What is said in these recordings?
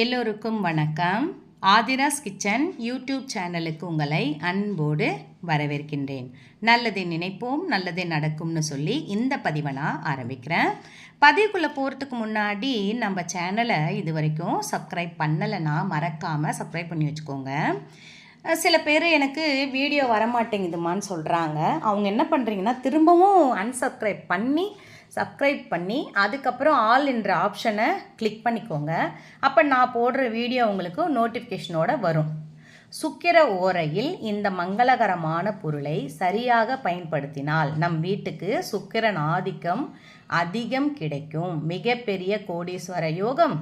எல்லோருக்கும் வணக்கம். Aadhira's kitchen YouTube சேனலுக்கு உங்களை அன்போடு வரவேற்கின்றேன். நல்லதை நினைப்போம் நல்லதே நடக்கும்னு சொல்லி இந்த பதிவை நான் ஆரம்பிக்கிறேன். பதிவுக்குள்ளே போகிறதுக்கு முன்னாடி நம்ம சேனலை இது வரைக்கும் சப்ஸ்கிரைப் பண்ணலைன்னா மறக்காமல் சப்ஸ்கிரைப் பண்ணி வச்சுக்கோங்க. சில பேர் எனக்கு வீடியோ வரமாட்டேங்குதுமான்னு சொல்கிறாங்க அவங்க என்ன பண்ணுறீங்கன்னா திரும்பவும் அன்சப்ஸ்கிரைப் பண்ணி சப்ஸ்கிரைப் பண்ணி அதுக்கப்புறம் ஆல் என்ற ஆப்ஷனை கிளிக் பண்ணிக்கோங்க. அப்போ நான் போடுற வீடியோ உங்களுக்கு நோட்டிஃபிகேஷனோட வரும். சுக்கிர ஓரையில் இந்த மங்களகரமான பொருளை சரியாக பயன்படுத்தினால் நம் வீட்டுக்கு சுக்கிரன் ஆதிக்கம் அதிகம் கிடைக்கும். மிகப்பெரிய கோடீஸ்வர யோகம்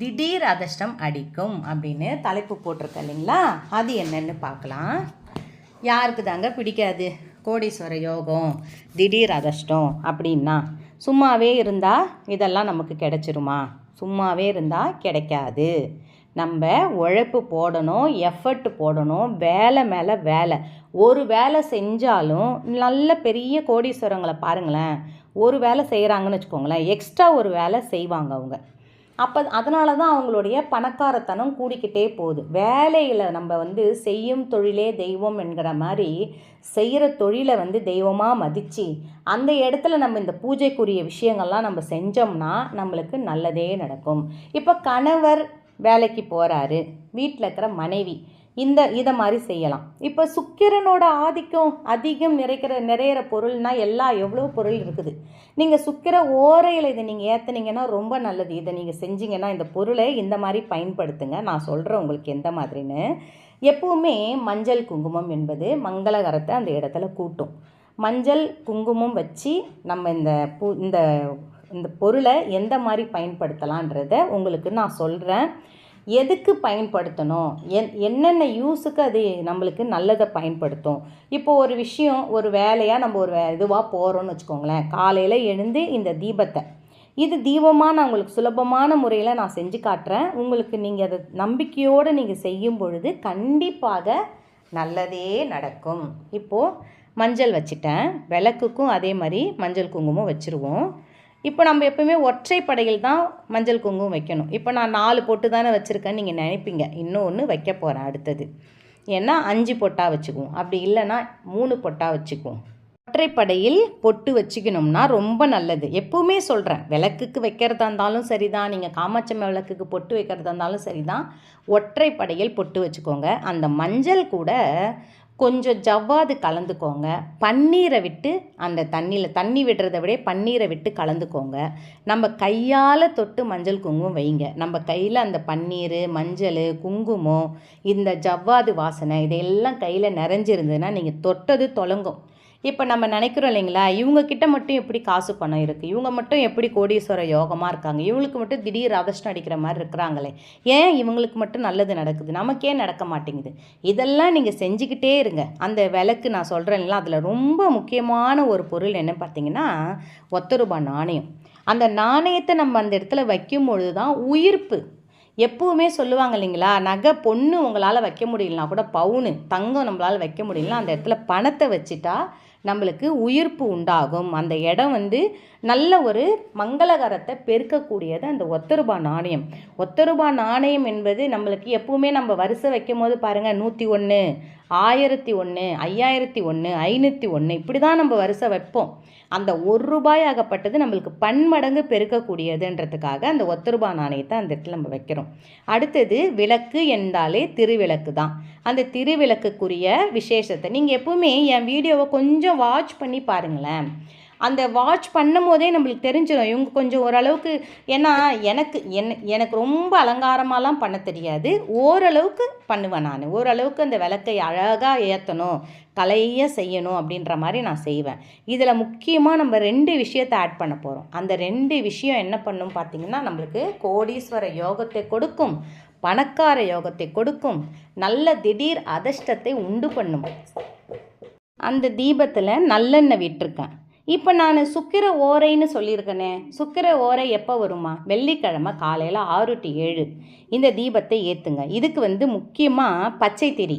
திடீர் அதிர்ஷ்டம் அடிக்கும் அப்படின்னு தலைப்பு போட்டிருக்க இல்லைங்களா? அது என்னன்னு பார்க்கலாம். யாருக்கு தாங்க பிடிக்காது? கோடீஸ்வர யோகம் திடீர் அதிர்ஷ்டம் அப்படின்னா சும்மாவே இருந்தால் இதெல்லாம் நமக்கு கிடைச்சிருமா? சும்மாவே இருந்தால் கிடைக்காது. நம்ம உழைப்பு போடணும் எஃபர்ட் போடணும் வேலை மேலே வேலை. ஒரு வேலை செஞ்சாலும் நல்ல பெரிய கோடீஸ்வரங்களை பாருங்களேன். ஒரு வேலை செய்கிறாங்கன்னு வச்சுக்கோங்களேன். எக்ஸ்ட்ரா ஒரு வேலை செய்வாங்க அவங்க. அப்போ அதனால தான் அவங்களுடைய பணக்காரத்தனம் கூடிக்கிட்டே போகுது. வேலையில் நம்ம வந்து செய்யும் தொழிலே தெய்வம் என்கிற மாதிரி செய்கிற தொழிலை வந்து தெய்வமாக மதித்து அந்த இடத்துல நம்ம இந்த பூஜைக்குரிய விஷயங்கள்லாம் நம்ம செஞ்சோம்னா நம்மளுக்கு நல்லதே நடக்கும். இப்போ கணவர் வேலைக்கு போகிறாரு வீட்டில் இருக்கிற மனைவி இந்த இதை மாதிரி செய்யலாம். இப்போ சுக்கிரனோட ஆதிக்கம் அதிகம் நிறைக்கிற நிறையிற பொருள்னால் எல்லா எவ்வளோ பொருள் இருக்குது? நீங்கள் சுக்கிர ஓரையில் இதை நீங்கள் ஏற்றுனீங்கன்னா ரொம்ப நல்லது. இதை நீங்கள் செஞ்சீங்கன்னா இந்த பொருளை இந்த மாதிரி பயன்படுத்துங்க. நான் சொல்கிறேன் உங்களுக்கு எந்த மாதிரின்னு. எப்பவுமே மஞ்சள் குங்குமம் என்பது மங்களகரத்தை அந்த இடத்துல கூட்டும். மஞ்சள் குங்குமம் வச்சு நம்ம இந்த பூ இந்த இந்த பொருளை எந்த மாதிரி பயன்படுத்தலான்றத உங்களுக்கு நான் சொல்கிறேன் எதுக்கு பயன்படுத்தணும்? என் என்னென்ன யூஸுக்கு அது நம்மளுக்கு நல்லதை பயன்படுத்தும்? இப்போ ஒரு விஷயம் ஒரு வேலையாக நம்ம ஒரு இதுவாக போகிறோன்னு வச்சுக்கோங்களேன். காலையில் எழுந்து இந்த தீபத்தை. இது தீபமாக நான் உங்களுக்கு சுலபமான முறையில் நான் செஞ்சு காட்டுறேன். உங்களுக்கு நீங்கள் அதை நம்பிக்கையோடு நீங்கள் செய்யும் பொழுது கண்டிப்பாக நல்லதே நடக்கும். இப்போது மஞ்சள் வச்சுட்டேன். விளக்குக்கும் அதே மாதிரி மஞ்சள் குங்குமம் வச்சுருவோம். இப்போ நம்ம எப்பவுமே ஒற்றைப்படையில் தான் மஞ்சள் குங்குமம் வைக்கணும். இப்போ நான் நாலு பொட்டு தானே வச்சுருக்கேன்னு நீங்கள் நினைப்பீங்க. இன்னொன்று வைக்க போகிறேன் அடுத்தது. ஏன்னா அஞ்சு பொட்டாக வச்சுக்குவோம். அப்படி இல்லைன்னா மூணு பொட்டாக வச்சுக்குவோம். ஒற்றைப்படையில் பொட்டு வச்சுக்கணும்னா ரொம்ப நல்லது. எப்பவுமே சொல்கிறேன் விளக்குக்கு வைக்கிறதா இருந்தாலும் சரி தான் நீங்கள் காமாட்சம்ம விளக்குக்கு பொட்டு வைக்கிறதா இருந்தாலும் சரி தான் ஒற்றைப்படையில் பொட்டு வச்சுக்கோங்க. அந்த மஞ்சள் கூட கொஞ்சம் ஜவ்வாது கலந்துக்கோங்க. பன்னீரை விட்டு அந்த தண்ணியில் தண்ணி விடுறத விட பன்னீரை விட்டு கலந்துக்கோங்க. நம்ம கையால் தொட்டு மஞ்சள் குங்குமம் வைங்க. நம்ம கையில் அந்த பன்னீர் மஞ்சள் குங்குமம் இந்த ஜவ்வாது வாசனை இதையெல்லாம் கையில் நிறைஞ்சிருந்ததுன்னா நீங்கள் தொட்டது தொலங்கும். இப்போ நம்ம நினைக்கிறோம் இல்லைங்களா? இவங்கக்கிட்ட மட்டும் எப்படி காசு பணம் இருக்குது இவங்க மட்டும் எப்படி கோடீஸ்வர யோகமாக இருக்காங்க? இவங்களுக்கு மட்டும் திடீர் அதிர்ஷ்டம் அடிக்கிற மாதிரி இருக்கிறாங்களே. ஏன் இவங்களுக்கு மட்டும் நல்லது நடக்குது? நமக்கே நடக்க மாட்டேங்குது. இதெல்லாம் நீங்கள் செஞ்சுக்கிட்டே இருங்க. அந்த விளக்கு நான் சொல்கிறேன்ல அதில் ரொம்ப முக்கியமான ஒரு பொருள் என்ன பார்த்தீங்கன்னா ஒத்த ரூபாய் நாணயம். அந்த நாணயத்தை நம்ம அந்த இடத்துல வைக்கும் பொழுது தான் உயிர்ப்பு. எப்பவுமே சொல்லுவாங்க இல்லைங்களா? நகை பொண்ணு உங்களால் வைக்க முடியலனா கூட பவுனு தங்கம் நம்மளால் வைக்க முடியலனா அந்த இடத்துல பணத்தை வச்சுட்டா நம்மளுக்கு உயிர்ப்பு உண்டாகும். அந்த இடம் வந்து நல்ல ஒரு மங்களகரத்தை பெருக்கக்கூடியது அந்த ஒத்த ரூபா நாணயம். ஒத்த ரூபா நாணயம் என்பது நம்மளுக்கு எப்பவுமே நம்ம வரிசை வைக்கும் போது பாருங்கள் நூற்றி ஒன்று ஆயிரத்தி ஒன்று ஐயாயிரத்தி ஒன்று ஐநூற்றி ஒன்று இப்படி தான் நம்ம வரிசை வைப்போம். அந்த ஒரு ரூபாய் ஆகப்பட்டது நம்மளுக்கு பன்மடங்கு பெருக்கக்கூடியதுன்றதுக்காக அந்த ஒத்த ரூபாய் நாணயத்தை அந்த இடத்துல நம்ம வைக்கிறோம். அடுத்தது விளக்கு என்றாலே திருவிளக்கு தான். அந்த திருவிளக்குக்குரிய விசேஷத்தை நீங்கள் எப்பவுமே என் வீடியோவை கொஞ்சம் வாட்ச் பண்ணி பாருங்களேன். அந்த வாட்ச் பண்ணும் போதே நம்மளுக்கு தெரிஞ்சிடும் இவங்க கொஞ்சம் ஓரளவுக்கு ஏன்னா எனக்கு என் எனக்கு ரொம்ப அலங்காரமாலாம் பண்ண தெரியாது. ஓரளவுக்கு பண்ணுவேன் நான். ஓரளவுக்கு அந்த விளக்கை அழகாக ஏற்றணும் கலையாக செய்யணும் அப்படின்ற மாதிரி நான் செய்வேன். இதில் முக்கியமாக நம்ம ரெண்டு விஷயத்தை ஆட் பண்ண போகிறோம் அந்த ரெண்டு விஷயம் என்ன பண்ணும் பார்த்திங்கன்னா நம்மளுக்கு கோடீஸ்வர யோகத்தை கொடுக்கும் பணக்கார யோகத்தை கொடுக்கும் நல்ல திடீர் அதிர்ஷ்டத்தை உண்டு பண்ணும். அந்த தீபத்தில் நல்லெண்ணெய் விட்டுருக்கேன். இப்போ நான் சுக்கிர ஓரைன்னு சொல்லியிருக்கேனே. சுக்கிர ஓரை எப்போ வருமா? வெள்ளிக்கிழமை காலையில் ஆறு டு ஏழு. இந்த தீபத்தை ஏற்றுங்க இதுக்கு வந்து முக்கியமாக பச்சை திரி.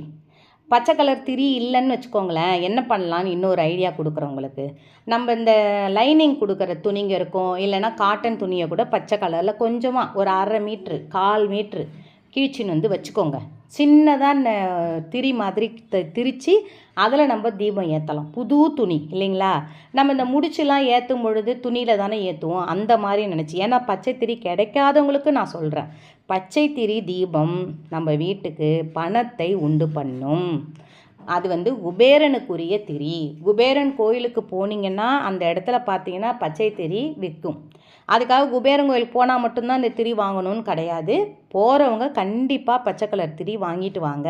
பச்சை கலர் திரி இல்லைன்னு வச்சுக்கோங்களேன். என்ன பண்ணலான்னு இன்னொரு ஐடியா கொடுக்குறேன் உங்களுக்கு. நம்ம இந்த லைனிங் கொடுக்குற துணிங்க இருக்கும். இல்லைன்னா காட்டன் துணியை கூட பச்சை கலரில் கொஞ்சமாக ஒரு அரை மீட்ரு கால் மீட்ரு கீழ்ச்சின்னு வந்து வச்சுக்கோங்க. சின்னதாக திரி மாதிரி த திரித்து அதில் நம்ம தீபம் ஏற்றலாம் புது துணி இல்லைங்களா? நம்ம இந்த முடிச்செலாம் ஏற்றும் பொழுது துணியில் தானே ஏற்றுவோம் அந்த மாதிரி நினச்சி. ஏன்னா பச்சை திரி கிடைக்காதவங்களுக்கு நான் சொல்கிறேன் பச்சை திரி தீபம் நம்ம வீட்டுக்கு பணத்தை உண்டு பண்ணும். அது வந்து குபேரனுக்குரிய திரி. குபேரன் கோயிலுக்கு போனீங்கன்னா அந்த இடத்துல பார்த்தீங்கன்னா பச்சை திரி விற்கும். அதுக்காக குபேரன் கோயிலுக்கு போனால் மட்டும்தான் இந்த திரி வாங்கணும்னு கிடையாது. போகிறவங்க கண்டிப்பாக பச்சை கலர் திரி வாங்கிட்டு வாங்க.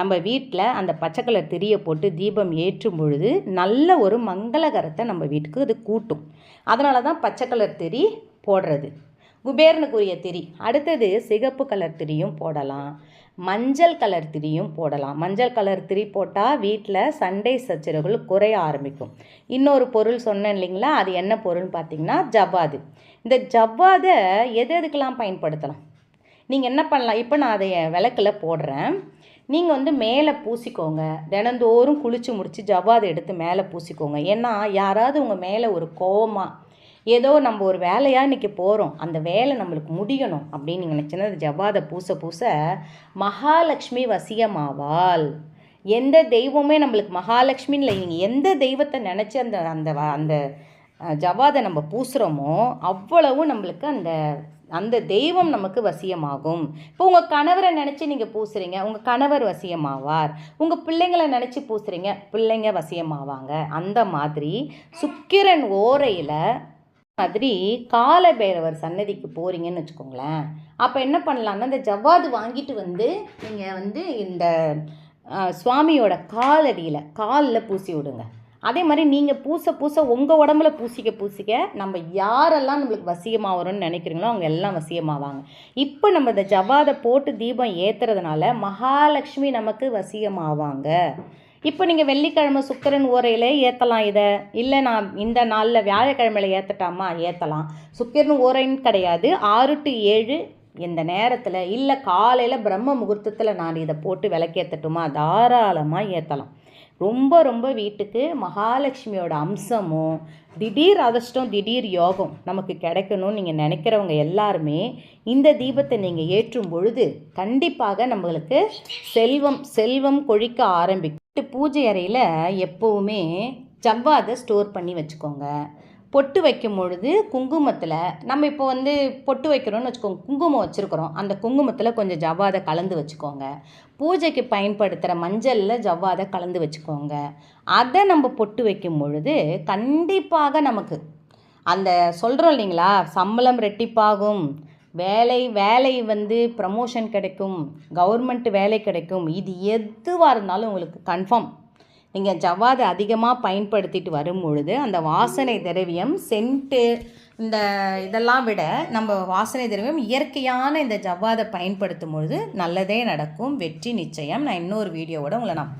நம்ம வீட்டில் அந்த பச்சை கலர் திரியை போட்டு தீபம் ஏற்றும் பொழுது நல்ல ஒரு மங்களகரத்தை நம்ம வீட்டுக்கு அது கூட்டும். அதனால தான் பச்சை கலர் திரி போடுறது. குபேரனுக்குரிய திரி. அடுத்தது சிகப்பு கலர் திரியும் போடலாம். மஞ்சள் கலர் திரியும் போடலாம். மஞ்சள் கலர் திரி போட்டால் வீட்டில் சண்டை சச்சரவுகள் குறைய ஆரம்பிக்கும். இன்னொரு பொருள் சொன்னேன் இல்லைங்களா? அது என்ன பொருள்னு பார்த்தீங்கன்னா ஜவ்வாது. இந்த ஜவ்வாதை எது எதுக்கெல்லாம் பயன்படுத்தலாம்? நீங்கள் என்ன பண்ணலாம்? இப்போ நான் அதை விளக்கில் போடுறேன். நீங்கள் வந்து மேலே பூசிக்கோங்க. தினந்தோறும் குளித்து முடித்து ஜவ்வாது எடுத்து மேலே பூசிக்கோங்க. ஏன்னா யாராவது உங்கள் மேலே ஒரு கோவமாக ஏதோ நம்ம ஒரு வேலையாக இன்றைக்கி போகிறோம் அந்த வேலை நம்மளுக்கு முடியணும் அப்படின்னு நீங்கள் நினச்சினா அது ஜவ்வாதை பூச பூச மகாலட்சுமி வசியமாவாள். எந்த தெய்வமே நம்மளுக்கு மகாலட்சுமின்னு இல்லை. நீங்கள் எந்த தெய்வத்தை நினச்சி அந்த அந்த வ- அந்த அஹ், நம்ம பூசுகிறோமோ அவ்வளவும் நம்மளுக்கு அந்த அந்த தெய்வம் நமக்கு வசியமாகும். இப்போ உங்கள் கணவரை நினச்சி நீங்கள் பூசுறீங்க உங்கள் கணவர் வசியமாவார். உங்கள் பிள்ளைங்களை நினச்சி பூசுறீங்க பிள்ளைங்க வசியமாவாங்க. அந்த மாதிரி சுக்கிரன் ஓரையில் மாதிரி காலபைரவர் சன்னதிக்கு போகிறீங்கன்னு வச்சுக்கோங்களேன். அப்போ என்ன பண்ணலான்னா இந்த ஜவ்வாது வாங்கிட்டு வந்து நீங்கள் வந்து இந்த சுவாமியோட காலடியில் காலில் பூசி விடுங்க. அதே மாதிரி நீங்கள் பூச பூச உங்கள் உடம்புல பூசிக்க பூசிக்க நம்ம யாரெல்லாம் நம்மளுக்கு வசியமாக வரும்னு நினைக்கிறீங்களோ அவங்க எல்லாம் வசியமாவாங்க. இப்போ நம்ம இந்த ஜவ்வாதை போட்டு தீபம் ஏற்றுறதுனால மகாலட்சுமி நமக்கு வசியமாவாங்க. இப்போ நீங்கள் வெள்ளிக்கிழமை சுக்கரன் ஓரையில் ஏற்றலாம் இதை. இல்லை நான் இந்த நாளில் வியாழக்கிழமையில ஏற்றட்டாமா ஏற்றலாம் சுக்கரன் ஓரைன்னு கிடையாது. ஆறு டு ஏழு இந்த நேரத்தில் இல்லை காலையில் பிரம்ம முகூர்த்தத்தில் நான் இதை போட்டு விளக்கேற்றட்டுமா தாராளமாக ஏற்றலாம் ரொம்ப ரொம்ப வீட்டுக்கு மகாலட்சுமியோட அம்சமும் திடீர் அதிர்ஷ்டம் திடீர் யோகம் நமக்கு கிடைக்கணும்னு நீங்கள் நினைக்கிறவங்க எல்லாருமே இந்த தீபத்தை நீங்கள் ஏற்றும் பொழுது கண்டிப்பாக நம்மளுக்கு செல்வம் செல்வம் கொழிக்க ஆரம்பிக்கும். வீட்டு பூஜை அறையில் எப்போவுமே ஜவ்வாதை ஸ்டோர் பண்ணி வச்சுக்கோங்க. பொட்டு வைக்கும் பொழுது குங்குமத்தில் நம்ம இப்போ வந்து பொட்டு வைக்கிறோம்னு வச்சுக்கோங்க குங்குமம் வச்சுருக்குறோம். அந்த குங்குமத்தில் கொஞ்சம் ஜவ்வாதை கலந்து வச்சுக்கோங்க. பூஜைக்கு பயன்படுத்துகிற மஞ்சளில் ஜவ்வாதை கலந்து வச்சுக்கோங்க. அதை நம்ம பொட்டு வைக்கும் பொழுது கண்டிப்பாக நமக்கு அந்த சொல்கிறோம் இல்லைங்களா சம்பளம் ரெட்டிப்பாகும். வேலை வேலை வந்து ப்ரமோஷன் கிடைக்கும் கவர்மெண்ட் வேலை கிடைக்கும். இது எதுவாக இருந்தாலும் உங்களுக்கு கன்ஃபார்ம் நீங்கள் ஜவ்வாதை அதிகமாக பயன்படுத்திட்டு வரும் பொழுது அந்த வாசனை திரவியம் சென்ட்டு இந்த இதெல்லாம் விட நம்ம வாசனை திரவியம் இயற்கையான இந்த ஜவ்வாதை பயன்படுத்தும் பொழுது நல்லதே நடக்கும். வெற்றி நிச்சயம். நான் இன்னொரு வீடியோவோட உங்களை நான்